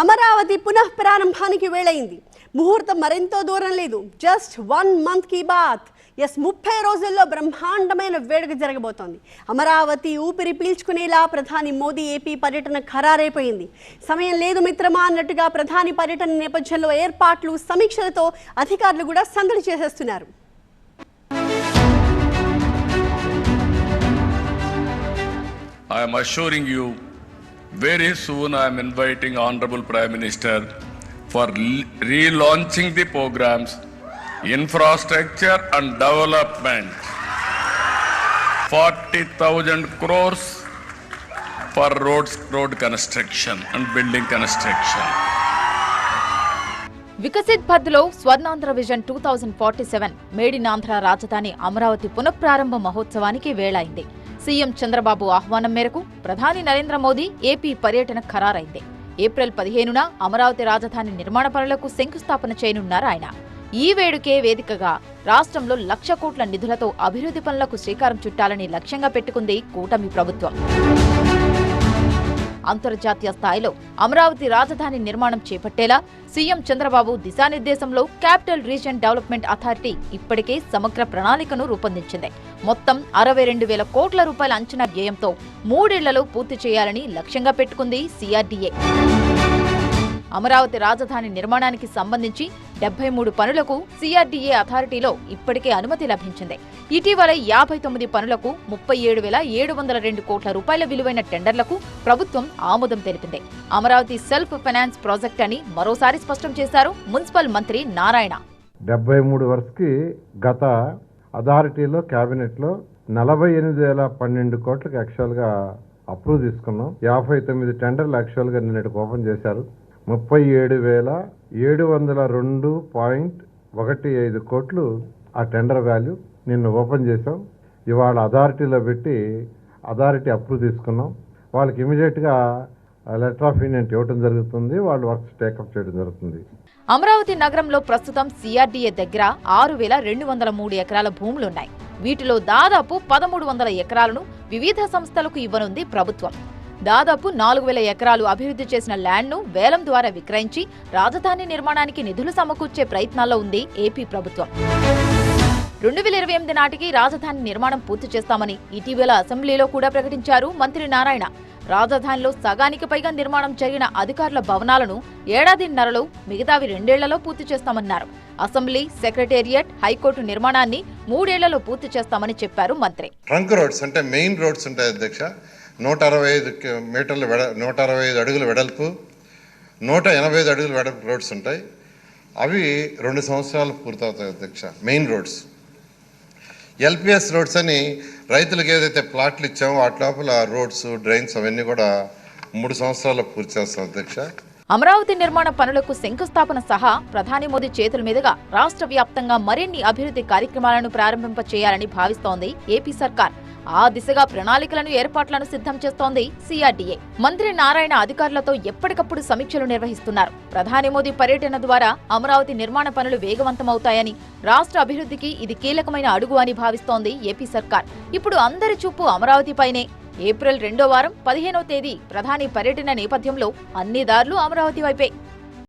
అమరావతి పునః ప్రారంభానికి వేళయింది. ముహూర్తం మరెంతో దూరం లేదు. జస్ట్ వన్ మంత్కి బాత్. ఎస్ ముప్పై రోజుల్లో బ్రహ్మాండమైన వేడుక జరగబోతోంది. అమరావతి ఊపిరి పీల్చుకునేలా ప్రధాని మోదీ ఏపీ పర్యటన ఖరారైపోయింది. సమయం లేదు మిత్రమా అన్నట్టుగా ప్రధాని పర్యటన నేపథ్యంలో ఏర్పాట్లు సమీక్షలతో అధికారులు కూడా సందడి చేసేస్తున్నారు. I am assuring you, very soon I'm inviting honourable prime minister for relaunching the programmes infrastructure and development forty thousand crores for roads road construction and building construction Viksit భద్లో Swarnandhra vision two thousand forty seven మేడినాంధ్ర రాజధాని అమరావతి పునఃప్రారంభ మహోత్సవానికి వేళైంది CM Chandrababu ఆహ్వానం మేరకు ప్రధాని Narendra Modi AP పర్యటన ఖరారైంది. April పదిహేనున అమరావతి రాజధాని నిర్మాణ పనులకు శంకుస్థాపన చేయనున్నారు ఆయన. ఈ వేడుకే వేదికగా రాష్ట్రంలో లక్ష కోట్ల నిధులతో అభివృద్ధి పనులకు శ్రీకారం చుట్టాలని లక్ష్యంగా పెట్టుకుంది కూటమి ప్రభుత్వం. అంతర్జాతీయ స్థాయిలో అమరావతి రాజధాని నిర్మాణం చేపట్టేలా సీఎం చంద్రబాబు దిశానిర్దేశంలో క్యాపిటల్ రీజియన్ డెవలప్మెంట్ అథారిటీ ఇప్పటికే సమగ్ర ప్రణాళికను రూపొందించింది. మొత్తం అరవై రెండు వేల కోట్ల రూపాయల అంచనా వ్యయంతో మూడేళ్ళలో పూర్తి చేయాలని లక్ష్యంగా పెట్టుకుంది సిఆర్డీఏ. అమరావతి రాజధాని నిర్మాణానికి సంబంధించి డెబ్బై మూడు పనులకు సిఆర్డీఏ అథారిటీలో ఇప్పటికే అనుమతి లభించింది. ఇటీవల యాభై తొమ్మిది పనులకు ముప్పై ఏడు వేల ఏడు వందల రెండు కోట్ల రూపాయల విలువైన టెండర్లకు ప్రభుత్వం ఆమోదం తెలిపింది. అమరావతి సెల్ఫ్ ఫైనాన్స్ ప్రాజెక్ట్ అని మరోసారి స్పష్టం చేశారు మున్సిపల్ మంత్రి నారాయణ. డెబ్బై మూడు వరకు గత అథారిటీలో క్యాబినెట్లో నలభై ఎనిమిది వేల పన్నెండు కోట్లకు యాక్చువల్గా అప్రూవ్ తీసుకున్నాం. యాభై తొమ్మిది టెండర్లు యాక్చువల్గా నిన్నటికి ఓపెన్ చేశారు. ముప్పై ఏడు వేల ఏడు వందల రెండు పాయింట్ ఒకటి ఐదు కోట్లు ఆ టెండర్ వాల్యూ నిన్న ఓపెన్ చేసాం ఇవాళ అథారిటీలో పెట్టి అథారిటీ అప్రూవ్ తీసుకున్నాం. వాళ్ళకి ఇమీడియట్గా లెటర్ ఆఫ్ ఇండెంట్ ఇవ్వడం జరుగుతుంది. వాళ్ళు వర్క్స్ టేకప్ చేయడం జరుగుతుంది. అమరావతి నగరంలో ప్రస్తుతం సిఆర్డీఏ దగ్గర ఆరు వేల రెండు వందల మూడు ఎకరాల భూములున్నాయి. వీటిలో దాదాపు పదమూడు వందల ఎకరాలను వివిధ సంస్థలకు ఇవ్వనుంది ప్రభుత్వం. దాదాపు నాలుగు వేల ఎకరాలు అభివృద్ధి చేసిన ల్యాండ్ను వేలం ద్వారా విక్రయించి రాజధాని నిర్మాణానికి నిధులు సమకూర్చే ప్రయత్నాల్లో ఉంది ఏపీ ప్రభుత్వం. రెండు వేల ఇరవై ఎనిమిది నాటికి రాజధాని నిర్మాణం పూర్తి చేస్తామని ఇటీవల అసెంబ్లీలో కూడా ప్రకటించారు మంత్రి నారాయణ. రాజధానిలో సగానికి పైగా నిర్మాణం జరిగిన అధికారుల భవనాలను ఏడాదిన్నరలో మిగతావి రెండేళ్ళలో పూర్తి చేస్తామన్నారు. అసెంబ్లీ సెక్రటేరియట్ హైకోర్టు నిర్మాణాన్ని మూడేళ్ళలో పూర్తి చేస్తామని చెప్పారు మంత్రి. ట్రంక్ రోడ్స్ అంటే మెయిన్ రోడ్స్ ఉంటాయి అధ్యక్ష. నూట అరవై ఐదు మీటర్ల వెడ నూట అరవై ఐదు అడుగుల వెడల్పు నూట ఎనభై ఐదు అడుగుల వెడల్పు రోడ్స్ ఉంటాయి. అవి రెండు సంవత్సరాలు పూర్తవుతాయి అధ్యక్ష మెయిన్ రోడ్స్. ఎల్పిఎస్ రోడ్స్ అని రైతులకు ఏదైతే ప్లాట్లు ఇచ్చామో వాటి లోపల రోడ్స్ డ్రైన్స్ అవన్నీ కూడా మూడు సంవత్సరాల్లో పూర్తి చేస్తాం అధ్యక్ష. అమరావతి నిర్మాణ పనులకు శంకుస్థాపన సహా ప్రధాని మోదీ చేతుల మీదుగా రాష్ట్ర వ్యాప్తంగా మరిన్ని అభివృద్ధి కార్యక్రమాలను ప్రారంభింప చేయాలని భావిస్తోంది ఏపీ సర్కార్. ఆ దిశగా ప్రణాళికలను ఏర్పాట్లను సిద్ధం చేస్తోంది సిఆర్డీఏ. మంత్రి నారాయణ అధికారులతో ఎప్పటికప్పుడు సమీక్షలు నిర్వహిస్తున్నారు. ప్రధాని మోదీ పర్యటన ద్వారా అమరావతి నిర్మాణ పనులు వేగవంతమవుతాయని రాష్ట్ర అభివృద్ధికి ఇది కీలకమైన అడుగు అని భావిస్తోంది ఏపీ సర్కార్. ఇప్పుడు అందరి చూపు అమరావతిపైనే ఏప్రిల్ రెండో వారం పదిహేనవ తేదీ ప్రధాని పర్యటన నేపథ్యంలో అన్ని దారులు అమరావతి వైపే.